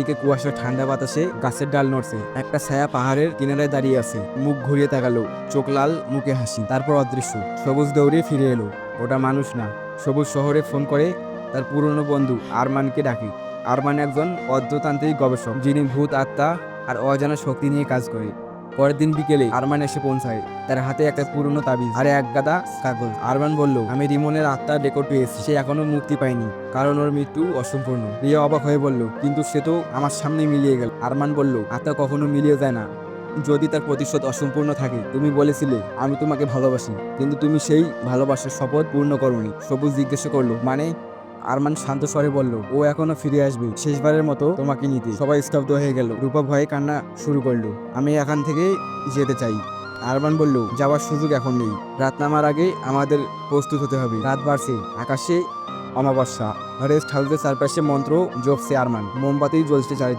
দিকে কুয়াশা ঠান্ডা বাতাসে গাছের ডাল নড়ছে। একটা ছায়া পাহাড়ের কিনারায় দাঁড়িয়ে আছে। মুখ ঘুরিয়ে তাকালো। চোখ লাল, মুখে হাসি। তারপর অদৃশ্য। সবুজ দৌড়ে ফিরে এলো। ওটা মানুষ না। সবুজ শহরে ফোন করে তার পুরনো বন্ধু আরমানকে ডাকে। আরমান একজন অর্ধতান্ত্রিক গবেষক, যিনি ভূত, আত্মা আর অজানা শক্তি নিয়ে কাজ করে। পরের দিন বিকেলে আরমান এসে পৌঁছায়। তার হাতে একটা পুরনো তাবিজ আর এক গাদা কাগজ। আরমান বলল, আমি রিমনের আত্মার রেকর্ড পেয়েছি। সে এখনও মুক্তি পায়নি, কারণ ওর মৃত্যু অসম্পূর্ণ। রিয়া অবাক হয়ে বলল, কিন্তু সে তো আমার সামনে মিলিয়ে গেল। আরমান বলল, আত্মা কখনো মিলিয়ে যায় না। যদি তার প্রতিশোধ অসম্পূর্ণ থাকে, তুমি বলেছিলে, আমি তোমাকে ভালোবাসি। কিন্তু তুমি সেই ভালোবাসার শপথ পূর্ণ করনি। সবুজ জিজ্ঞাসা করল মানে আরমান শান্ত স্বরে বলল, ও এখনও ফিরে আসবে। শেষবারের মতো তোমাকে নিতে। সবাই স্তব্ধ হয়ে গেল। রূপা ভয়ে কান্না শুরু করল, আমি এখান থেকে যেতে চাই। আরমান বলল, যাওয়ার সুযোগ এখন নেই। রাত নামার আগে আমাদের প্রস্তুত হতে হবে। রাত বাড়ছে, আকাশে অমাবস্যা। রেস্ট হাউসের চারপাশে মন্ত্র জপছে আরমান। মোমবাতি জ্বলছে চারি